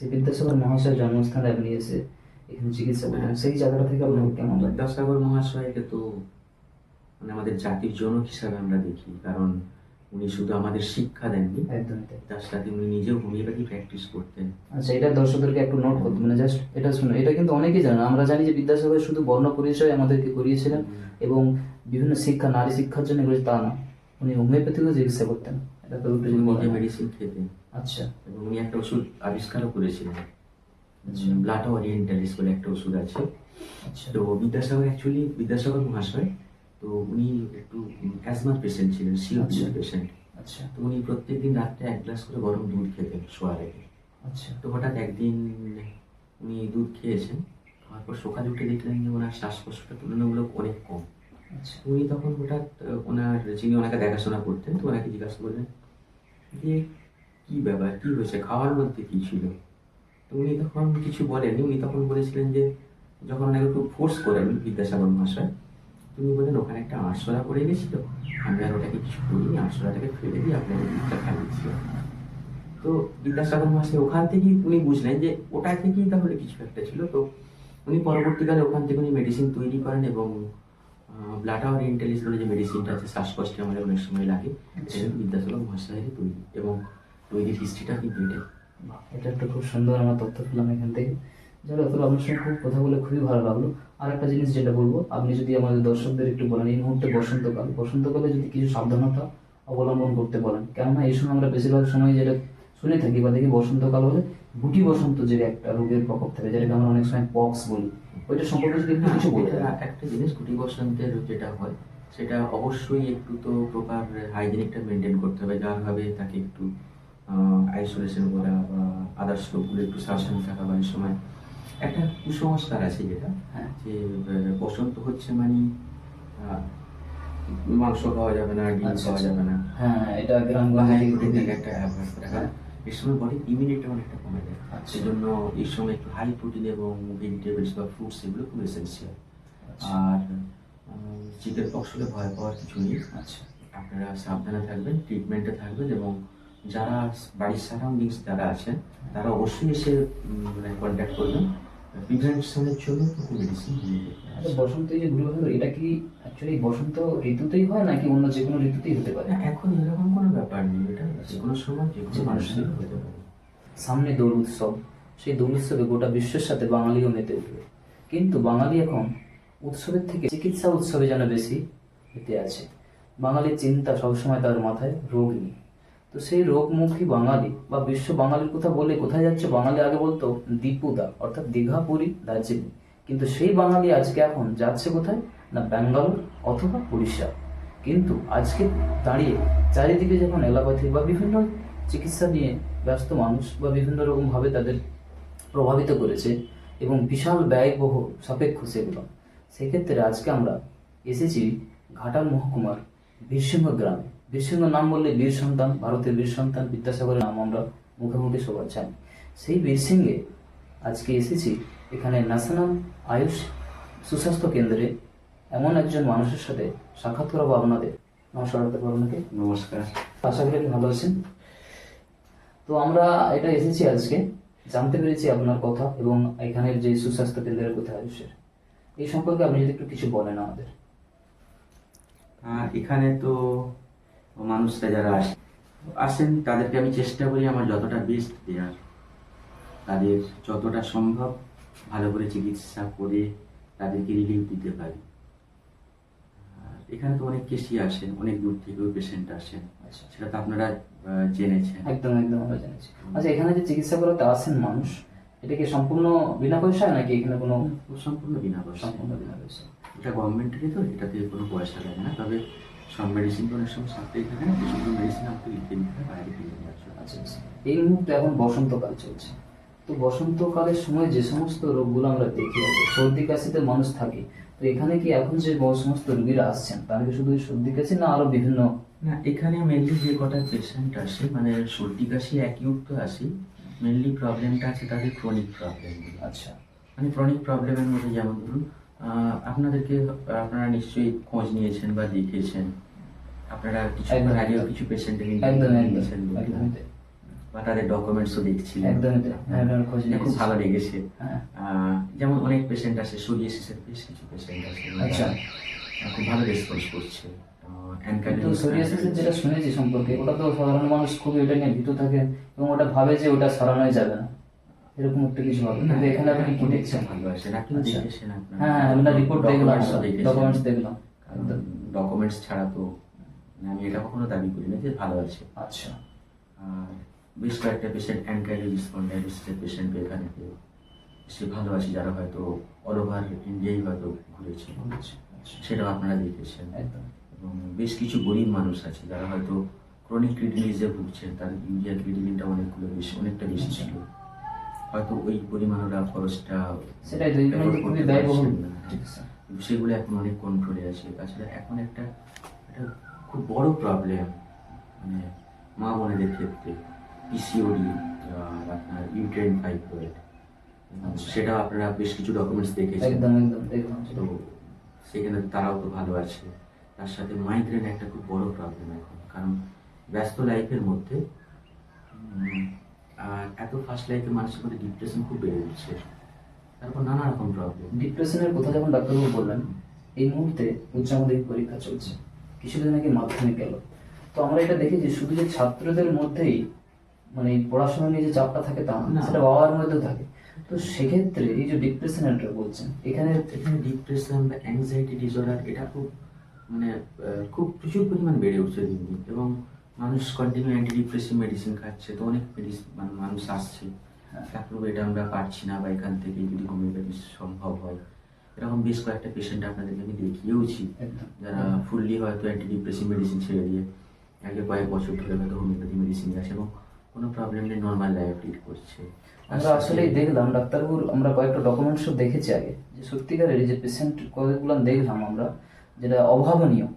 সেই বিদ্যাসাগর মহাশয়ের জন্মস্থানে আপনি এসে এখানে চিকিৎসা করলেন। সেই জায়গাটা থেকে আপনাকে কেমন লাগে? বিদ্যাসাগর মহাশয়কে তো মানে আমাদের জাতির জনক হিসাবে আমরা দেখি কারণ উনি শুধু আমাদের শিক্ষা দেননি। তার সাথে উনি নিজেও হোমিওপ্যাথি প্র্যাকটিস করতেন। আচ্ছা এটা দর্শকদেরকে একটু নোট করতে মানে জাস্ট এটা শুনো এটা কিন্তু অনেকেই জানে আমরা জানি যে বিদ্যাসাগর শুধু বর্ণ পরিচয় আমাদেরকে করিয়েছিলেন এবং বিভিন্ন শিক্ষা নারী শিক্ষার জন্য করেছে তা না। উনি হোমিওপ্যাথিকেও চিকিৎসা করতেন। মেডিসিন খেতেন আচ্ছা। এবং উনি একটা ওষুধ আবিষ্কারও করেছিলেন। আচ্ছা। ওরিয়েন্টালিস বলে একটা ওষুধ আছে। আচ্ছা। তো বিদ্যাসাগর অ্যাকচুয়ালি বিদ্যাসাগর মহাশয় তো উনি একটু অ্যাজমার পেশেন্ট ছিলেন সিওপিডি আচ্ছা। পেশেন্ট আচ্ছা। তো উনি প্রত্যেকদিন রাত্রে এক গ্লাস করে গরম দুধ খেতেন শোয়ার আগে। আচ্ছা। তো হঠাৎ একদিন উনি দুধ খেয়েছেন খাওয়ার পর সকালে উঠে দেখলেন যে ওনার শ্বাসকষ্টটা তুলনামূলক অনেক কম। আচ্ছা। উনি তখন হঠাৎ ওনার যিনি ওনাকে দেখাশোনা করতেন তো ওনাকে জিজ্ঞাসা করলেন যে কি ব্যাপার, কি হয়েছে? খাওয়ার মধ্যে কি ছিল? তো উনি তখন কিছু বলেননি। উনি তখন বলেছিলেন যে, যখন ওনাকে একটু ফোর্স করেন বিদ্যাসাগর মহাশয় তুমি বলেন, ওখানে একটা আরশোলা পড়ে গেছিল। আমি আর ওটাকে কিছু করিনি। আরশোলাটাকে ফেলে দিয়ে আপনাকে দুধটা খাইয়েছিলাম তো বিদ্যাসাগর মহাশয় ওখান থেকেই উনি বুঝলেন যে, ওটা থেকেই তাহলে কিছু একটা ছিল। তো উনি পরবর্তীকালে ওখান থেকে উনি মেডিসিন তৈরি করেন এবং ব্লাড আওয়ার ইন্টেলিস যে মেডিসিনটা আছে শ্বাসকষ্টে আমাদের অনেক সময় লাগে আচ্ছা। সেটা বিদ্যাসাগর মহাশয়েরই তৈরি এবং তৈরির হিস্ট্রিটা কিন্তু এটাই। এটা একটা খুব সুন্দর আমার তথ্য পেলাম এখান থেকে। যারা অতটা আপনার সঙ্গে খুব কথা বলে খুবই ভালো লাগল। আর একটা জিনিস যেটা বলব আপনি যদি আমাদের দর্শকদের একটু বলেন এই মুহূর্তে বসন্তকাল বসন্তকালে যদি কিছু সাবধানতা অবলম্বন করতে বলেন কেননা এই সময় আমরা বেশিরভাগ সময় যেটা শুনে থাকি বা দেখি বসন্তকাল হলে গুটি বসন্ত যে একটা রোগের প্রকোপ থাকে যেটাকে আমরা অনেক সময় পক্স বলি। ওইটা সম্পর্কে যদি একটু কিছু বলে একটা জিনিস গুটি বসন্তের যেটা হয় সেটা অবশ্যই একটু তো প্রপার হাইজিনিকটা মেনটেন করতে হবে। যারভাবে তাকে একটু আইসোলেশন করা বা আদার্স লোকগুলো একটু সাবধানে থাকা বা সময়। একটা কুসংস্কার আছে যেটা হ্যাঁ। যে বসন্ত হচ্ছে মানে মাংস খাওয়া যাবে না ডিম আচ্ছা, খাওয়া আচ্ছা। যাবে না। হ্যাঁ এটা গ্রাম একটা হয় এই সময় বডি ইমিউনিটি অনেকটা কমে যায়। সেজন্য এই সময় একটু হাই প্রোটিন এবং ভেজিটেবলস বা ফ্রুটস এগুলো খুব এসেন্সিয়াল আচ্ছা। আর চিকেন পক্স হলে ভয় পাওয়ার কিছু নেই। আচ্ছা। আপনারা সাবধানে থাকবেন ট্রিটমেন্টে থাকবেন এবং যারা বাড়ির সারাউন্ডিংস যারা আছেন তারা অবশ্যই এসে মানে কন্ট্যাক্ট করবেন। প্রিভেনশনের জন্য কিছু মেডিসিন আচ্ছা বসন্ত যে ঘুরে এটা কি অ্যাকচুয়ালি বসন্ত ঋতুতেই হয় নাকি অন্য যে কোনো ঋতুতেই হতে পারে? এখন এরকম কোনো ব্যাপার নেই এটা যে কোনো সময় যে কোনো মানুষের হতে পারে। সামনে দোল উৎসব সেই দোল উৎসবে গোটা বিশ্বের সাথে বাঙালিও মেতে উঠবে। কিন্তু বাঙালি এখন উৎসবের থেকে চিকিৎসা উৎসবে যেন বেশি মেতে আছে। বাঙালির চিন্তা সবসময় তার মাথায় রোগ নিয়ে তো সেই রোগমুখী বাঙালি বা বিশ্ব বাঙালির কথা বলে কোথায় যাচ্ছে বাঙালি আগে বলতো দীপুদা, অর্থাৎ দীঘা পুরী দার্জিলিং কিন্তু সেই বাঙালি আজকে এখন যাচ্ছে কোথায়? না ব্যাঙ্গালোর অথবা উড়িষ্যা। কিন্তু আজকে দাঁড়িয়ে চারিদিকে যখন এলাপাথি বা বিভিন্ন চিকিৎসা নিয়ে ব্যস্ত মানুষ বা বিভিন্ন রকম ভাবে তাদের প্রভাবিত করেছে এবং বিশাল ব্যয়বহ সাপেক্ষ সেগুলো, সেক্ষেত্রে আজকে আমরা এসেছি ঘাটাল মহকুমার বীরসিংহ গ্রামে। বীরসিংহ নাম বললে বীর সন্তান ভারতের বীর সন্তান বিদ্যাসাগরের নাম আমরা মুখে মুখে সবার জানি। সেই বীরসিংহে আজকে এসেছি এখানে ন্যাশনাল আয়ুষ সুস্বাস্থ্য কেন্দ্রে এমন একজন মানুষের সাথে সাক্ষাৎ করাবো আপনাদের। নমস্কার ডাক্তার আপনাকে নমস্কার। আশা করি ভালো আছেন। তো আমরা এটা এসেছি আজকে জানতে পেরেছি আপনার কথা এবং এখানের যে সুস্বাস্থ্য কেন্দ্রের কথা আয়ুষের। এই সম্পর্কে আপনি যদি একটু কিছু বলেন আমাদের। এখানে তো মানুষরা যারা আসে আসেন তাদেরকে আমি চেষ্টা করি আমার যতটা বেস্ট দেওয়ার তাদের যতটা সম্ভব ভালো করে চিকিৎসা করে তাদেরকে রিলিফ দিতে পারি। এখানে তো অনেক কেসই আসে অনেক দূর থেকেও পেশেন্ট আসেন। আচ্ছা। সেটা তো আপনারা জেনেছেন। একদম একদম আমরা জানিছি। আচ্ছা এখানে যে চিকিৎসা করাতে আসেন মানুষ এটা কি সম্পূর্ণ বিনা পয়সায় নাকি এখানে কোনো সম্পূর্ণ বিনা পয়সা সম্পূর্ণ বিনা পয়সা এটা গভর্নমেন্টেরই তো এটাতে কোনো পয়সা লাগে না। তবে সব মেডিসিন তো অনেক সময় থাকে না কিছু মেডিসিন আপনাকে লিখে বাইরে কিনে আচ্ছা। আচ্ছা। এই মুহূর্তে এখন বসন্তকাল চলছে। তো বসন্তকালের সময় যে সমস্ত রোগগুলো আমরা দেখি আছে সর্দি কাশিতে মানুষ থাকে তো এখানে কি এখন যে ব- সমস্ত রোগীরা আসছেন তারা কি শুধু সর্দি কাশি না আরও বিভিন্ন না এখানে মেনলি যে কটা পেশেন্ট আসে মানে সর্দি কাশি অ্যাকিউট তো আসে মেনলি প্রবলেমটা আছে তাদের ক্রনিক প্রবলেম আচ্ছা। মানে ক্রনিক প্রবলেমের মধ্যে যেমন ধরুন আপনাদেরকে আপনারা নিশ্চয়ই খোঁজ নিয়েছেন বা দেখেছেন আপনারা কিছু একদম, আগেও কিছু পেশেন্টের একদম একদম বা তাদের ডকুমেন্টসও দেখছিলেন। এটা খুব ভালো লেগেছে। যেমন অনেক পেশেন্ট আছে সোরিয়াসিসের বেশ কিছু পেশেন্ট আছে। আচ্ছা। খুব ভালো রেসপন্স করছে। সোরিয়াসিসের যেটা শুনেছি সম্পর্কে ওটা তো সাধারণ মানুষ খুবই ওটা নিয়ে ভীত থাকে এবং ওটা ভাবে যে ওটা সারানোই যাবে না। এরকম একটা কিছু হবে। কিন্তু এখানে আপনি কি দেখছেন ভালো আছেন আপনি। দেখেছেন আপনার হ্যাঁ হ্যাঁ আমরা রিপোর্ট দেখলাম ডকুমেন্টস দেখলাম। ডকুমেন্টস ছাড়া তো আমি এটা কখনো দাবি করি না যে ভালো আছে। আচ্ছা। আর বেশ কয়েকটা পেশেন্ট অ্যানকাইটিস স্পন্ডাইটিসের পেশেন্ট এখানে সে ভালো আছে যারা হয়তো অল ওভার ইন্ডিয়াই হয়তো ঘুরেছে। আচ্ছা। সেটাও আপনারা দেখেছেন। এবং বেশ কিছু গরিব মানুষ আছে যারা হয়তো ক্রনিক কিডনিজে ভুগছেন। তাদের ইউরিয়া ক্রিডিনটা অনেকগুলো বেশি অনেকটা বেশি আচ্ছা। ছিল। হয়তো ওই পরিমাণ ওরা খরচটা সেটাই খুবই ব্যয়বহুল। কিন্তু সেগুলো এখন অনেক কন্ট্রোলে আছে। তাছাড়া এখন একটা একটা খুব বড় প্রবলেম মানে মা বোনেদের ক্ষেত্রে পিসিওডি আর আপনার ইউট্রেন ফাইব্রয়েড। সেটাও আপনারা বেশ কিছু ডকুমেন্টস দেখেছেন। তো সেখানে তারাও তো ভালো আছে। তার সাথে মাইগ্রেন একটা খুব বড় প্রবলেম এখন। কারণ ব্যস্ত লাইফের মধ্যে এত ফার্স্ট লাইফে মানুষের মধ্যে ডিপ্রেশন খুব বেড়ে উঠছে। তারপর নানা রকম প্রবলেম ডিপ্রেশনের কথা যখন ডাক্তারবাবু বললেন এই মুহূর্তে উচ্চ মাধ্যমিক পরীক্ষা চলছে। কিছুদিন আগে মাধ্যমিক গেল তো আমরা এটা দেখি যে শুধু যে ছাত্রদের মধ্যেই মানে পড়াশোনা নিয়ে যে চাপটা থাকে তা না। সেটা বাবার মধ্যেও থাকে। তো সেক্ষেত্রে এই যে ডিপ্রেশনের বলছেন এখানে এখানে ডিপ্রেশন বা অ্যাংজাইটি ডিসঅর্ডার এটা খুব মানে খুব প্রচুর পরিমাণ বেড়ে উঠছে দিন। এবং মানুষ কন্টিনিউ অ্যান্টি ডিপ্রেসিভ মেডিসিন খাচ্ছে তো অনেক মেডিসিন মানে মানুষ আসছে। ডাক্তারবাবু এটা আমরা পারছি না বা এখান থেকে যদি হোমিওপ্যাথি সম্ভব হয়। এরকম বেশ কয়েকটা পেশেন্ট আপনাদেরকে আমি দেখিয়েওছি যারা ফুললি হয়তো অ্যান্টি ডিপ্রেসিভ মেডিসিন ছেড়ে দিয়ে আগে কয়েক বছর ধরে হয়তো হোমিওপ্যাথি মেডিসিন আছে এবং কোনো প্রবলেম নেই নর্মাল লাইফ লিড করছে। আমরা আসলেই দেখলাম ডাক্তারবাবুর আমরা কয়েকটা ডকুমেন্টসও দেখেছি আগে। যে সত্যিকারের যে পেশেন্ট কয়েকগুলো দেখলাম আমরা যেটা অভাবনীয়।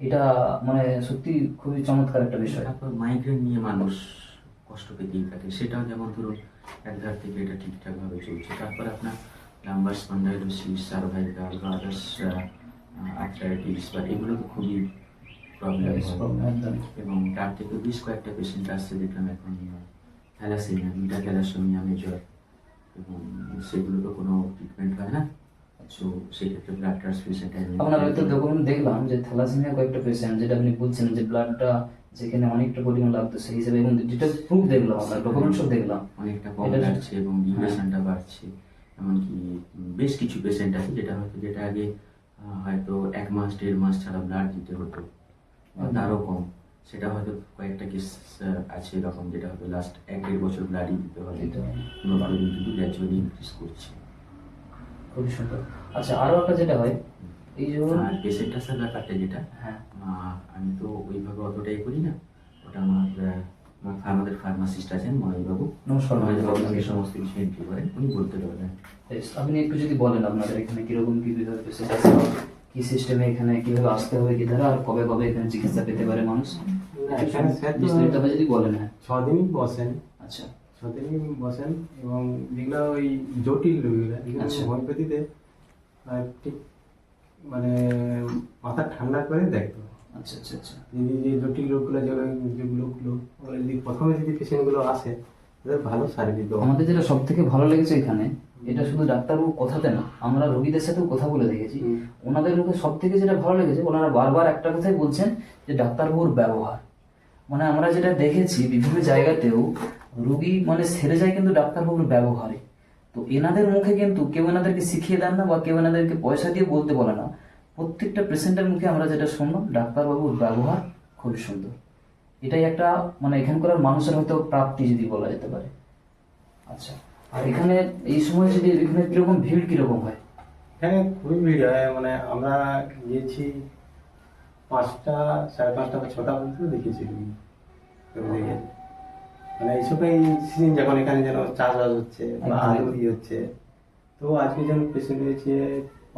এটা মানে সত্যি খুবই চমৎকার একটা বিষয়। তারপর মাইগ্রেন নিয়ে মানুষ কষ্ট পেতেই থাকে। সেটাও যেমন ধরুন একধার থেকে এটা ঠিকঠাক ভাবে চলছে। তারপর আপনার লাম্বার স্পন্ডাইলোসিস সার্ভাইকাল বা আদার্স আর্থ্রাইটিস বা এগুলো তো খুবই প্রবলেম এবং তার থেকে বেশ কয়েকটা পেশেন্ট আসছে দেখলাম এখন থ্যালাসেমিয়া দুইটা থ্যালাসেমিয়া মেজর এবং সেগুলো তো কোনো ট্রিটমেন্ট হয় না। সো সেক্ষেত্রে ব্লাড ট্রান্সফিউশন আপনার হয়তো ডকুমেন্ট দেখলাম যে থ্যালাসেমিয়া কয়েকটা পেশেন্ট যেটা আপনি বলছেন যে ব্লাডটা যেখানে অনেকটা পরিমাণ লাগতো সেই হিসেবে এবং যেটা প্রুফ দেখলাম দেখলাম। অনেকটা কম লাগছে এবং ডিউরেশনটা বাড়ছে। এমনকি বেশ কিছু পেশেন্ট আছে যেটা হয়তো যেটা আগে হয়তো এক মাস দেড় মাস ছাড়া ব্লাড দিতে হতো। তারও কম। সেটা হয়তো কয়েকটা কেস আছে এরকম যেটা হয়তো লাস্ট এক দেড় বছর ব্লাডই দিতে হবে কিন্তু গ্র্যাজুয়ালি ইনক্রিজ করছে। খুবই সুন্দর আচ্ছা আরও একটা যেটা হয় এই যে ধরুন- আর পেশেন্টটার সাথে ব্যাপারটা যেটা হ্যাঁ। আমি তো ওইভাবে অতটাই করি না। ওটা আমার আমাদের ফার্মাসিস্ট আছেন মনোজবাবু নমস্কার। মনোজবাবু। আমাকে সমস্ত কিছু এন্ট্রি করেন উনি বলতে পারবেন। আপনি একটু যদি বলেন আপনাদের এখানে কীরকম কি বিভাগ পেশেন্ট আছে কি সিস্টেমে এখানে কীভাবে আসতে হবে কি ধারা আর কবে কবে এখানে চিকিৎসা পেতে পারে মানুষ? বিস্তারিতভাবে যদি বলেন হ্যাঁ। ছদিনই বসেন। আচ্ছা। ছদিনই বসেন এবং যেগুলো ওই জটিল যেগুলো আচ্ছা। হোমিওপ্যাথিতে ঠিক মানে মাথা ঠান্ডা করে দেখতে আচ্ছা আচ্ছা আচ্ছা। যদি যে জটিল রোগগুলো যেগুলো যেগুলো ওগুলো যদি প্রথমে যদি পেশেন্টগুলো আসে তাদের ভালো সার্ভিস দেওয়া আমাদের যেটা সব থেকে ভালো লেগেছে এখানে এটা শুধু ডাক্তারবাবু কথাতে না আমরা রোগীদের সাথেও কথা বলে দেখেছি। ওনাদের মুখে সব থেকে যেটা ভালো লেগেছে ওনারা বারবার একটা কথাই বলছেন যে ডাক্তারবাবুর ব্যবহার। মানে আমরা যেটা দেখেছি বিভিন্ন জায়গাতেও রুগী মানে সেরে যায় কিন্তু ডাক্তারবাবুর ব্যবহারে। তো এনাদের মুখে কিন্তু কেউ এনাদেরকে শিখিয়ে দেন না বা কেউ এনাদেরকে পয়সা দিয়ে বলতে বলে না। প্রত্যেকটা পেশেন্টের মুখে আমরা যেটা শুনলাম, ডাক্তারবাবুর ব্যবহার খুবই সুন্দর। এটাই একটা মানে এখানকার মানুষের হয়তো প্রাপ্তি যদি বলা যেতে পারে। আচ্ছা আর এখানে এই সময় যদি এখানে কীরকম ভিড় কীরকম হয়? এখানে খুবই ভিড় হয় মানে আমরা গিয়েছি পাঁচটা সাড়ে পাঁচটা বা ছটা পর্যন্ত দেখেছি মানে এইসব এই সিজন যখন এখানে যেন চাষবাস হচ্ছে বা। আলু ই হচ্ছে তো আজকে যেন পেশেন্ট হয়েছে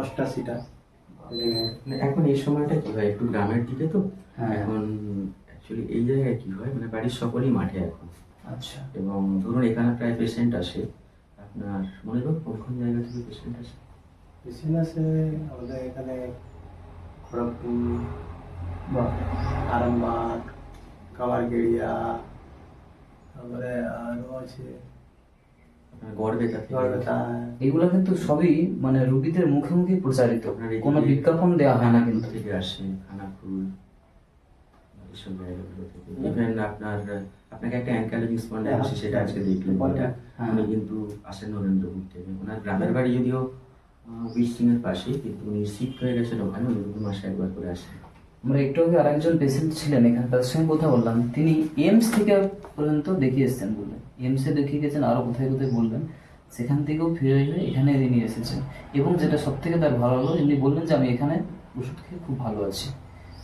অষ্টাশিটা। এখানে মানে এখন এই সময়টা কি হয়? একটু গ্রামের দিকে তো? হ্যাঁ। এখন অ্যাকচুয়ালি এই জায়গায় কি হয়? মানে বাড়ির সকলেই মাঠে এখন। আচ্ছা। এবং ধরুন এখানে প্রায় পেশেন্ট আসে। আপনার মনে করুন কোন কোন জায়গা থেকে পেশেন্ট আসে? পেশেন্ট আছে আমাদের এখানে খড়গপুর আরামবাগ তারপরে আরও আছে। এগুলো কিন্তু সবই মানে রুগীদের মুখে মুখে প্রচারিত। কোনো বিজ্ঞাপন দেওয়া হয় না কিন্তু। থেকে আসে খানাকুল এসব জায়গাগুলো থেকে। ইভেন আপনার আপনাকে একটা স্পন্ডাইলিসিস সেটা আজকে দেখলেন এটা হ্যাঁ। উনি কিন্তু আসেন নরেন্দ্রপুর থেকে। ওনার গ্রামের বাড়ি যদিও এর পাশে কিন্তু উনি শিফট হয়ে গেছেন ওখানে। উনি মাসে একবার করে আসেন। আমরা একটু আগে আরেকজন পেশেন্ট ছিলেন এখানে তাদের সঙ্গে কথা বললাম। তিনি এমস থেকে পর্যন্ত দেখিয়ে এসেছেন বললেন এমস দেখিয়ে গেছেন, আরও কোথায় কোথায় বললেন সেখান থেকেও ফিরে হয়ে এখানে তিনি এসেছেন। এবং যেটা সব থেকে তার ভালো হলো তিনি বললেন যে, আমি এখানে ওষুধ খেয়ে খুব ভালো আছি।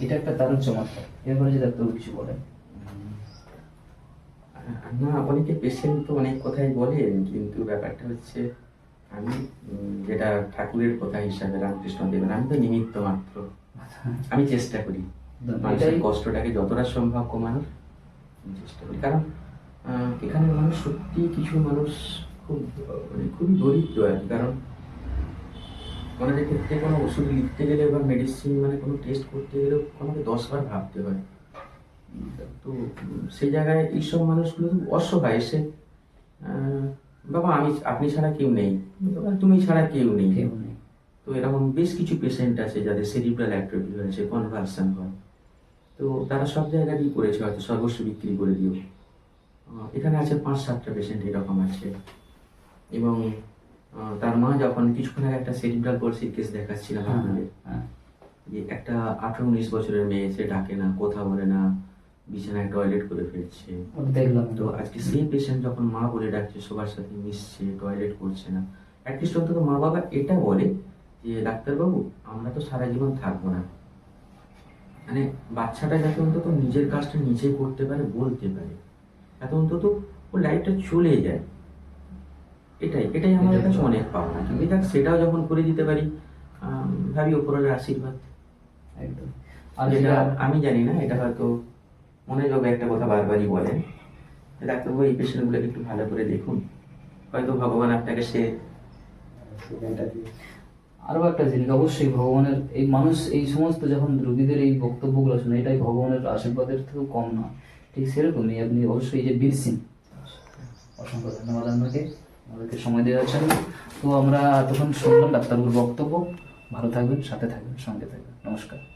এটা একটা দারুণ চমৎকার। এরপরে যে ডাক্তার কিছু বলেন। না অনেকে পেশেন্ট তো অনেক কথাই বলেন, কিন্তু ব্যাপারটা হচ্ছে, আমি যেটা ঠাকুরের কথা হিসাবে রামকৃষ্ণ দেবেন, আমি তো নিমিত্ত মাত্র। আমি চেষ্টা করি। মানুষের কষ্টটাকে যতটা সম্ভব কমানোর চেষ্টা করি। কারণ এখানে মানুষ সত্যি কিছু মানুষ খুব মানে খুবই দরিদ্র আর কি কারণ ওনাদের ক্ষেত্রে কোনো ওষুধ লিখতে গেলে বা মেডিসিন মানে কোনো টেস্ট করতে গেলেও আমাকে দশবার ভাবতে হয়। তো সেই জায়গায় এইসব মানুষগুলো অসহায়। এসে বাবা আমি আপনি ছাড়া কেউ নেই। তুমি ছাড়া কেউ নেই। তো এরকম বেশ কিছু পেশেন্ট আছে যাদের সেরিব্রাল অ্যাট্রফি হয়েছে কনভালশন হয়। তো তারা সব জায়গাতেই করেছে হয়তো সর্বস্ব বিক্রি করে দিও এখানে আছে পাঁচ সাতটা পেশেন্ট এরকম আছে। এবং তার মা যখন কিছুক্ষণ আগে একটা সেরিব্রাল পলসির কেস দেখাচ্ছিলাম হ্যাঁ, আপনাদের হ্যাঁ। যে একটা আঠারো উনিশ বছরের মেয়ে সে ডাকে না কথা বলে না বিছানায় টয়লেট করে ফেলছে। দেখলাম। তো আজকে সেই পেশেন্ট যখন মা বলে ডাকছে সবার সাথে মিশছে টয়লেট করছে না। অ্যাটলিস্ট অন্তত মা বাবা এটা বলে যে ডাক্তারবাবু আমরা তো সারা জীবন থাকব না। মানে বাচ্চাটা যাতে অন্তত নিজের কাজটা নিজে করতে পারে বলতে পারে। এত অন্তত ওর লাইফটা চলে যায়। এটাই এটাই আমাদের কাছে অনেক পাওনা। কিন্তু দেখ সেটাও যখন করে দিতে পারি ভাবি ওপরের আশীর্বাদ। একদম। আর যেটা আমি জানি না এটা হয়তো মনে যোগ একটা কথা বারবারই বলেন। ডাক্তারবাবু এই পেশেন্টগুলোকে একটু ভালো করে দেখুন। হয়তো ভগবান আপনাকে সে সেকেন্ডটা দিয়ে আরও একটা জিনিস অবশ্যই ভগবানের, এই মানুষ, এই সমস্ত যখন রুগীদের এই বক্তব্যগুলো শুনে এটাই ভগবানের আশীর্বাদের থেকেও কম না। ঠিক সেরকমই আপনি অবশ্যই এই যে বীর সিং, অসংখ্য ধন্যবাদ আপনাকে, আমাদেরকে সময় দেওয়ার জন্য। তো আমরা তখন শুনলাম ডাক্তারবাবুর বক্তব্য। ভালো থাকবেন, সাথে থাকবেন, সঙ্গে থাকবেন। নমস্কার।